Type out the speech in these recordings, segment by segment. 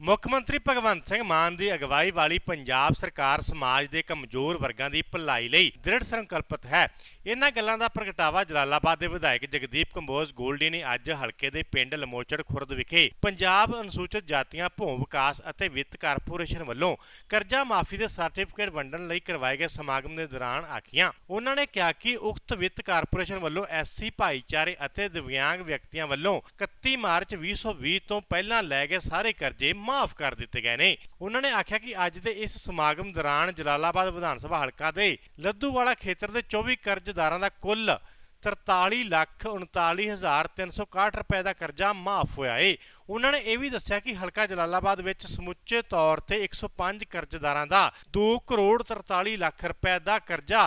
ਮੁੱਖ ਮੰਤਰੀ ਭਗਵੰਤ ਸਿੰਘ ਮਾਨ ਦੀ ਅਗਵਾਈ ਵਾਲੀ ਪੰਜਾਬ ਸਰਕਾਰ ਸਮਾਜ ਦੇ ਕਮਜ਼ੋਰ ਵਰਗਾਂ ਦੀ ਭਲਾਈ ਲਈ ਦ੍ਰਿੜ ਸੰਕਲਪਤ ਹੈ। ਇਹਨਾਂ ਗੱਲਾਂ ਦਾ ਪ੍ਰਗਟਾਵਾ ਜਲਾਲਾਬਾਦ ਦੇ ਵਿਧਾਇਕ ਜਗਦੀਪ ਕੰਬੋਜ ਗੋਲਡੀ ਨੇ ਅੱਜ ਹਲਕੇ ਦੇ ਪਿੰਡ ਲਮੋਚੜ ਖੁਰਦ ਵਿਖੇ ਪੰਜਾਬ ਅਨੁਸੂਚਿਤ ਜਾਤੀਆਂ ਭੂ ਵਿਕਾਸ ਅਤੇ ਵਿੱਤ ਕਾਰਪੋਰੇਸ਼ਨ ਵੱਲੋਂ ਕਰਜ਼ਾ ਮਾਫੀ ਦੇ ਸਰਟੀਫਿਕੇਟ ਵੰਡਣ ਲਈ ਕਰਵਾਏ ਗਏ ਸਮਾਗਮ ਦੇ ਦੌਰਾਨ ਆਖੀਆਂ। ਉਹਨਾਂ ਨੇ ਕਿਹਾ ਕਿ ਉਕਤ ਵਿੱਤ ਕਾਰਪੋਰੇਸ਼ਨ ਵੱਲੋਂ ਐਸਸੀ ਭਾਈਚਾਰੇ ਅਤੇ ਦਿਵਿਆਂਗ ਵਿਅਕਤੀਆਂ ਵੱਲੋਂ 31 ਮਾਰਚ 2020 ਤੋਂ ਪਹਿਲਾਂ ਲੈ ਗਏ ਸਾਰੇ ਕਰਜ਼ੇ ਮਾਫ ਕਰ ਦਿੱਤੇ ਗਏ ਨੇ। ਉਹਨਾਂ ਨੇ ਆਖਿਆ ਕਿ ਅੱਜ ਦੇ ਇਸ ਸਮਾਗਮ ਦੌਰਾਨ ਜਲਾਲਾਬਾਦ ਵਿਧਾਨ ਸਭਾ ਹਲਕਾ ਦੇ ਲੱਦੂਵਾਲਾ ਖੇਤਰ ਦੇ 24 ਕਰਜ਼ਦਾਰਾਂ ਦਾ ਕੁੱਲ 43 ਲੱਖ 39361 ਰੁਪਏ ਦਾ ਕਰਜ਼ਾ ਮਾਫ ਹੋਇਆ ਏ। ਉਹਨਾਂ ਨੇ ਇਹ ਵੀ ਦੱਸਿਆ ਕਿ ਹਲਕਾ ਜਲਾਲਾਬਾਦ ਵਿੱਚ ਸਮੁੱਚੇ ਤੌਰ ਤੇ 105 ਕਰਜ਼ਦਾਰਾਂ ਦਾ 2 ਕਰੋੜ 43 ਲੱਖ ਰੁਪਏ ਦਾ ਕਰਜ਼ਾ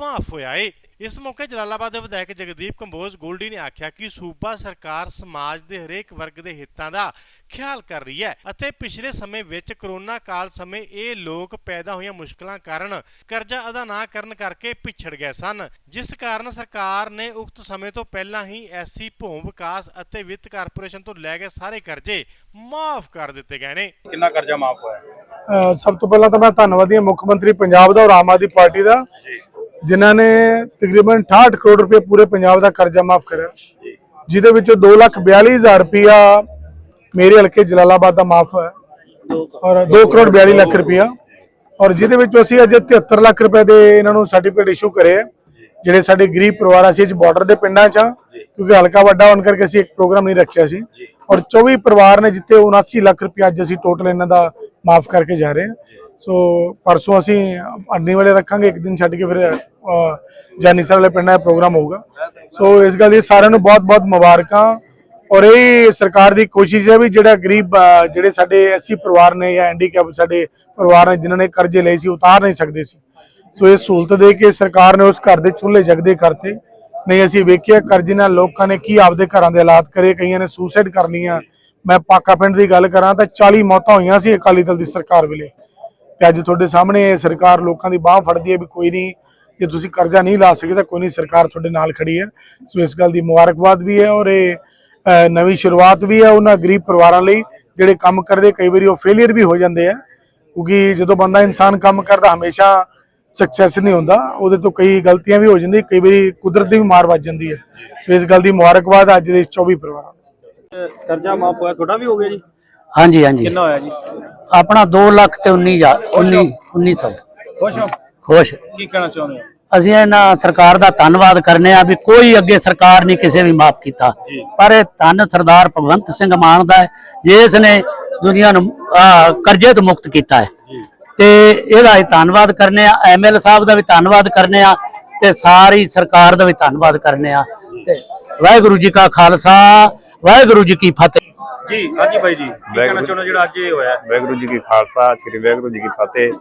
ਮਾਫ ਹੋਇਆ ਏ। ਇਸ ਮੌਕੇ ਜਲਾਲਾਬਾਦ ਦੇ ਵਿਧਾਇਕ ਜਗਦੀਪ ਕੰਬੋਜ ਗੋਲਡੀ ਨੇ ਆਖਿਆ ਕਿ ਸੂਬਾ ਸਰਕਾਰ ਸਮਾਜ ਦੇ ਹਰੇਕ ਵਰਗ ਦੇ ਹਿੱਤਾਂ ਦਾ ਖਿਆਲ ਕਰ ਰਹੀ ਹੈ ਅਤੇ ਪਿਛਲੇ ਸਮੇਂ ਵਿੱਚ ਕਰੋਨਾ ਕਾਲ ਸਮੇਂ ਇਹ ਲੋਕ ਪੈਦਾ ਹੋਈਆਂ ਮੁਸ਼ਕਲਾਂ ਕਾਰਨ ਕਰਜ਼ਾ ਅਦਾ ਨਾ ਕਰਨ ਕਰਕੇ ਪਿਛੜ ਗਏ ਸਨ। ਜਿਸ ਕਾਰਨ ਸਰਕਾਰ ਨੇ ਉਕਤ ਸਮੇਂ ਤੋਂ ਪਹਿਲਾਂ ਹੀ ਐਸੀ ਭੂ ਵਿਕਾਸ ਅਤੇ ਵਿੱਤ ਕਾਰਪੋਰੇਸ਼ਨ ਤੋਂ ਲੈ ਗਏ ਸਾਰੇ ਕਰਜ਼ੇ ਮਾਫ ਕਰ ਦਿੱਤੇ ਗਏ ਨੇ। ਕਿੰਨਾ ਕਰਜ਼ਾ ਮਾਫ ਹੋਇਆ? ਸਭ ਤੋਂ ਪਹਿਲਾਂ ਤਾਂ ਮੈਂ ਧੰਨਵਾਦੀ ਹਾਂ ਮੁੱਖ ਮੰਤਰੀ ਪੰਜਾਬ ਦਾ ਔਰ ਆਮ ਆਦਮੀ ਪਾਰਟੀ ਦਾ। ਜਿਨ੍ਹਾਂ ਨੇ ਤਕਰੀਬਨ 68 ਕਰੋੜ ਰੁਪਏ ਪੂਰੇ ਪੰਜਾਬ ਦਾ ਕਰਜ਼ਾ ਮਾਫ ਕਰਿਆ। ਜਿਹਦੇ ਵਿੱਚੋਂ 242000 ਰੁਪਇਆ ਮੇਰੇ ਹਲਕੇ ਜਲਾਲਾਬਾਦ ਦਾ ਮਾਫ ਹੋਇਆ। ਔਰ 2 ਕਰੋੜ 42 ਲੱਖ ਰੁਪਇਆ। ਔਰ ਜਿਹਦੇ ਵਿੱਚੋਂ ਅਸੀਂ ਅੱਜ 73 ਲੱਖ ਰੁਪਏ ਦੇ ਇਹਨਾਂ ਨੂੰ ਸਰਟੀਫਿਕੇਟ ਇਸ਼ੂ ਕਰੇ ਜਿਹੜੇ ਸਾਡੇ ਗਰੀਬ ਪਰਿਵਾਰ ਅਸੀਂ ਅੱਜ ਬਾਰਡਰ ਦੇ ਪਿੰਡਾਂ 'ਚ ਕਿਉਂਕਿ ਹਲਕਾ ਵੱਡਾ ਹੋਣ ਕਰਕੇ ਅਸੀਂ ਇੱਕ ਪ੍ਰੋਗਰਾਮ ਨਹੀਂ ਰੱਖਿਆ ਸੀ। ਔਰ 24 ਪਰਿਵਾਰ ਨੇ ਜਿੱਥੇ 79 ਲੱਖ ਰੁਪਇਆ ਅੱਜ ਅਸੀਂ ਟੋਟਲ ਇਹਨਾਂ ਦਾ ਮਾਫ ਕਰਕੇ ਜਾ ਰਹੇ ਹਾਂ ਸੋ ਪਰਸੋਂ ਅਸੀਂ ਅੰਨੀ ਵਾਲੇ ਰੱਖਾਂਗੇ, ਇੱਕ ਦਿਨ ਛੱਡ ਕੇ ਫਿਰ ਜਾਨੀਸਰ ਵਾਲੇ ਪਿੰਡਾਂ 'ਚ ਪ੍ਰੋਗਰਾਮ ਹੋਊਗਾ। ਸੋ ਇਸ ਗੱਲ ਦੀ ਸਾਰਿਆਂ ਨੂੰ ਬਹੁਤ-ਬਹੁਤ ਮੁਬਾਰਕਾਂ। ਔਰ ਇਹ ਸਰਕਾਰ ਦੀ ਕੋਸ਼ਿਸ਼ ਹੈ ਵੀ ਜਿਹੜਾ ਗਰੀਬ ਜਿਹੜੇ ਸਾਡੇ ਐਸੀ ਪਰਿਵਾਰ ਨੇ ਜਾਂ ਹੈਂਡੀਕੈਪ ਸਾਡੇ ਪਰਿਵਾਰ ਨੇ, ਜਿਨ੍ਹਾਂ ਨੇ ਕਰਜ਼ੇ ਲਏ ਸੀ, ਉਤਾਰ ਨਹੀਂ ਸਕਦੇ ਸੀ। ਸੋ ਇਹ ਸਹੂਲਤ ਦੇ ਕੇ ਸਰਕਾਰ ਨੇ ਉਸ ਘਰ ਦੇ ਚੁੱਲ੍ਹੇ ਜਗਦੇ ਕਰਤੇ। ਨਹੀਂ, ਅਸੀਂ ਵੇਖਿਆ ਕਰਜ਼ੇ ਨਾਲ ਲੋਕਾਂ ਨੇ ਕੀ ਆਪਦੇ ਘਰਾਂ ਦੇ ਹਾਲਾਤ ਕਰੇ, ਕਈਆਂ ਨੇ ਸੁਸਾਈਡ ਕਰ ਲਈਆਂ। ਮੈਂ ਪਾਕਾ ਪਿੰਡ ਦੀ ਗੱਲ ਕਰਾਂ ਤਾਂ 40 ਮੌਤਾਂ ਹੋਈਆਂ ਸੀ ਅਕਾਲੀ ਦਲ ਦੀ ਸਰਕਾਰ ਵੇਲੇ। ਤੇ ਅੱਜ ਤੁਹਾਡੇ ਸਾਹਮਣੇ ਸਰਕਾਰ ਲੋਕਾਂ ਦੀ ਬਾਹ ਫੜਦੀ ਹੈ ਵੀ ਕੋਈ ਨਹੀਂ ਜੇ ਤੁਸੀਂ ਕਰਜ਼ਾ ਨਹੀਂ ਲਾ ਸਕਦੇ ਤਾਂ ਕੋਈ ਨਹੀਂ ਸਰਕਾਰ ਤੁਹਾਡੇ ਨਾਲ ਖੜੀ ਹੈ। ਸੋ ਇਸ ਗੱਲ ਦੀ ਮੁਬਾਰਕਬਾਦ ਵੀ ਹੈ ਔਰ ਇਹ ਨਵੀਂ ਸ਼ੁਰੂਆਤ ਵੀ ਹੈ ਉਹਨਾਂ ਗਰੀਬ ਪਰਿਵਾਰਾਂ ਲਈ ਜਿਹੜੇ ਕੰਮ ਕਰਦੇ ਕਈ ਵਾਰੀ ਉਹ ਫੇਲਿਅਰ ਵੀ ਹੋ ਜਾਂਦੇ ਆ। ਕਿਉਂਕਿ ਜਦੋਂ ਬੰਦਾ ਇਨਸਾਨ ਕੰਮ ਕਰਦਾ ਹਮੇਸ਼ਾ ਸਕਸੈਸ ਨਹੀਂ ਹੁੰਦਾ ਉਹਦੇ ਤੋਂ ਕਈ ਗਲਤੀਆਂ ਵੀ ਹੋ ਜਾਂਦੀਆਂ ਕਈ ਵਾਰੀ ਕੁਦਰਤ ਦੀ ਵੀ ਮਾਰ ਵੱਜ ਜਾਂਦੀ ਹੈ। ਸੋ ਇਸ ਗੱਲ ਦੀ ਮੁਬਾਰਕਬਾਦ ਅੱਜ ਦੇ ਇਸ 24 ਪਰਿਵਾਰਾਂ ਨੂੰ। ਕਰਜ਼ਾ ਮਾਫ ਹੋਇਆ ਤੁਹਾਡਾ ਵੀ ਹੋ ਗਿਆ ਜੀ? ਹਾਂਜੀ ਹਾਂਜੀ। ਕਿੰਨਾ ਹੋਇਆ ਜੀ? ਆਪਣਾ 2 ਲੱਖ ਤੇ 19000 19 1900 ਖੁਸ਼ ਹੋ? ਖੁਸ਼। ਕੀ ਕਹਿਣਾ ਚਾਹੁੰਦੇ ਹੋ? ਅਸੀਂ ਇਹਨਾਂ ਸਰਕਾਰ ਦਾ ਧੰਨਵਾਦ ਕਰਨੇ ਆ ਵੀ ਕੋਈ ਅੱਗੇ ਸਰਕਾਰ ਨਹੀਂ ਕਿਸੇ ਵੀ ਮਾਫ ਕੀਤਾ। ਪਰ ਇਹ ਧੰਨ ਸਰਦਾਰ ਭਗਵੰਤ ਸਿੰਘ ਮਾਨ ਦਾ ਹੈ ਜਿਸ ਨੇ ਦੁਨੀਆ ਨੂੰ ਕਰਜ਼ੇ ਤੋਂ ਮੁਕਤ ਕੀਤਾ ਹੈ। ਤੇ ਇਹਦਾ ਹੀ ਧੰਨਵਾਦ ਕਰਨੇ ਆ ਐਮਐਲ ਸਾਹਿਬ ਦਾ ਵੀ ਧੰਨਵਾਦ ਕਰਨੇ ਆ ਤੇ ਸਾਰੀ ਸਰਕਾਰ ਦਾ ਵੀ ਧੰਨਵਾਦ ਕਰਨੇ ਆ। ਤੇ ਵਾਹਿਗੁਰੂ ਜੀ ਕਾ ਖਾਲਸਾ ਵਾਹਿਗੁਰੂ ਜੀ ਕੀ ਫਤਿਹ। ਜੀ ਹਾਂਜੀ ਬਾਈ ਜੀ। ਕਹਿਣਾ ਚਾਹੁੰਦੇ ਹੋ ਜਿਹੜਾ ਅੱਜ ਇਹ ਹੋਇਆ? ਵਾਹਿਗੁਰੂ ਜੀ ਕੀ ਖਾਲਸਾ ਸ੍ਰੀ ਵਾਹਿਗੁਰੂ ਜੀ ਕੀ ਫਤਿਹ।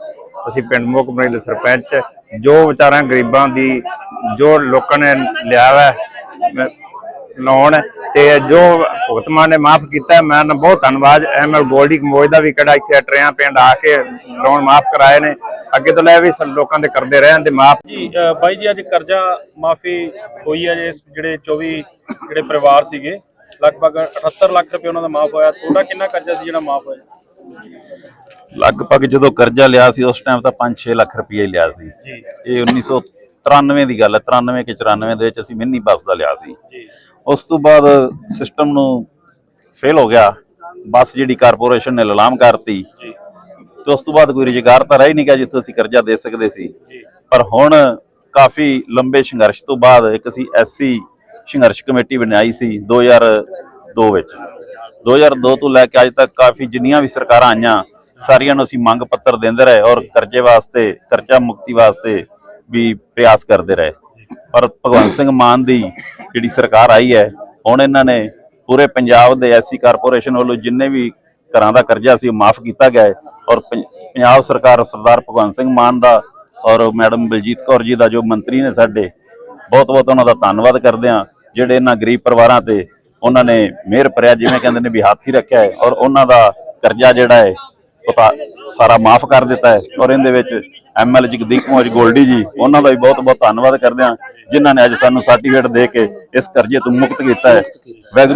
ਅਸੀਂ ਪਿੰਡ ਮੋਕਮਣੀ ਦੇ ਸਰਪੰਚ ਜੋ ਵਿਚਾਰਾਂ ਗਰੀਬਾਂ ਦੀ ਜੋ ਲੋਕਾਂ ਨੇ ਲਿਆ ਵਾ ਲੋਨ ਤੇ ਜੋ ਭਗਤ ਮਾਨ ਨੇ ਮਾਫ ਕੀਤਾ ਹੈ, ਮੈਂ ਨਾ ਬਹੁਤ ਧੰਨਵਾਦ। ਐਮਐਲ ਗੋਲਡੀ ਕਮੋਜ ਦਾ ਵੀ ਕਿਹੜਾ ਇੱਥੇ ਟਰਿਆਂ ਪਿੰਡ ਆ ਕੇ ਲੋਨ ਮਾਫ ਕਰਾਏ ਨੇ। ਅੱਗੇ ਤੋਂ ਲੈ ਵੀ ਸਭ ਲੋਕਾਂ ਦੇ ਕਰਦੇ ਰਹਿਣ ਤੇ ਮਾਫ। ਜੀ ਬਾਈ ਜੀ ਅੱਜ ਕਰਜ਼ਾ ਮਾਫੀ ਹੋਈ ਹੈ ਜਿਹੜੇ 24 ਜਿਹੜੇ ਪਰਿਵਾਰ ਸੀਗੇ। ਲਗਭਗ 78 ਲੱਖ ਰੁਪਏ ਉਹਨਾਂ ਦਾ ਮਾਫ ਹੋਇਆ। ਤੁਹਾਡਾ ਕਿੰਨਾ ਕਰਜ਼ਾ ਸੀ ਜਿਹੜਾ ਮਾਫ ਹੋਇਆ? ਲਗਭਗ ਜਦੋਂ ਕਰਜ਼ਾ ਲਿਆ ਸੀ ਉਸ ਟਾਈਮ ਤਾਂ 5-6 ਲੱਖ ਰੁਪਏ ਲਿਆ ਸੀ। ਇਹ 1993 ਦੀ ਗੱਲ ਹੈ 93 ਕਿ 94 ਦੇ ਵਿੱਚ ਅਸੀਂ ਮਿੰਨੀ ਬੱਸ ਦਾ ਲਿਆ ਸੀ। ਉਸ ਤੋਂ ਬਾਅਦ ਸਿਸਟਮ ਨੂੰ ਫੇਲ ਹੋ ਗਿਆ। ਬੱਸ ਜਿਹੜੀ ਕਾਰਪੋਰੇਸ਼ਨ ਨੇ ਲਲਾਮ ਕਰਤੀ। ਤੇ ਉਸ ਤੋਂ ਬਾਅਦ ਕੋਈ ਰੁਜ਼ਗਾਰ ਤਾਂ ਰਹਿ ਨਹੀਂ ਗਿਆ ਜਿੱਥੋਂ ਅਸੀਂ ਕਰਜ਼ਾ ਦੇ ਸਕਦੇ ਸੀ। ਪਰ ਹੁਣ ਕਾਫੀ ਲੰਬੇ ਸੰਘਰਸ਼ ਤੋਂ ਬਾਅਦ ਇੱਕ ਅਸੀਂ ਐਸਸੀ ਸੰਘਰਸ਼ ਕਮੇਟੀ ਬਣਾਈ ਸੀ 2002 ਵਿੱਚ। 2002 ਤੋਂ ਲੈ ਕੇ ਅੱਜ ਤੱਕ ਕਾਫੀ ਜਿੰਨੀਆਂ ਵੀ ਸਰਕਾਰਾਂ ਆਈਆਂ, ਸਾਰੀਆਂ ਨੂੰ ਅਸੀਂ ਮੰਗ ਪੱਤਰ ਦਿੰਦੇ ਰਹੇ ਔਰ ਕਰਜ਼ੇ ਵਾਸਤੇ, ਕਰਜ਼ਾ ਮੁਕਤੀ ਵਾਸਤੇ ਵੀ ਪ੍ਰਯਾਸ ਕਰਦੇ ਰਹੇ। ਪਰ ਭਗਵੰਤ ਸਿੰਘ ਮਾਨ ਦੀ ਜਿਹੜੀ ਸਰਕਾਰ ਆਈ ਹੈ, ਹੁਣ ਇਹਨਾਂ ਨੇ ਪੂਰੇ ਪੰਜਾਬ ਦੇ ਐਸਸੀ ਕਾਰਪੋਰੇਸ਼ਨ ਵੱਲੋਂ ਜਿੰਨੇ ਵੀ ਘਰਾਂ ਦਾ ਕਰਜ਼ਾ ਸੀ ਉਹ ਮਾਫ ਕੀਤਾ ਗਿਆ ਹੈ ਔਰ ਪੰਜ- ਪੰਜਾਬ ਸਰਕਾਰ ਸਰਦਾਰ ਭਗਵੰਤ ਸਿੰਘ ਮਾਨ ਦਾ ਔਰ ਮੈਡਮ ਬਲਜੀਤ ਕੌਰ ਜੀ ਦਾ ਜੋ ਮੰਤਰੀ ਨੇ ਸਾਡੇ ਬਹੁਤ ਬਹੁਤ ਉਹਨਾਂ ਦਾ ਧੰਨਵਾਦ ਕਰਦੇ ਹਾਂ। ਜਿਹੜੇ ਇਹਨਾਂ ਗਰੀਬ ਪਰਿਵਾਰਾਂ ਤੇ ਉਹਨਾਂ ਨੇ ਮਿਹਰ ਭਰਿਆ ਜਿਵੇਂ ਕਹਿੰਦੇ ਨੇ ਵੀ ਹੱਥ ਹੀ ਰੱਖਿਆ ਹੈ ਔਰ ਉਹਨਾਂ ਦਾ ਕਰਜ਼ਾ ਜਿਹੜਾ ਹੈ ਉਹ ਤਾਂ ਸਾਰਾ ਮਾਫ ਕਰ ਦਿੱਤਾ ਹੈ ਔਰ ਇਹਦੇ ਵਿੱਚ ਐਮਐਲ ਜਗਦੀਪ ਕੁਮਾਰ ਗੋਲਡੀ ਜੀ ਉਹਨਾਂ ਦਾ ਵੀ ਬਹੁਤ ਬਹੁਤ ਧੰਨਵਾਦ ਕਰਦੇ ਹਾਂ ਜਿਨ੍ਹਾਂ ਨੇ ਅੱਜ ਸਾਨੂੰ ਸਰਟੀਫਿਕੇਟ ਦੇ ਕੇ ਇਸ ਕਰਜ਼ੇ ਤੋਂ ਮੁਕਤ ਕੀਤਾ ਹੈ।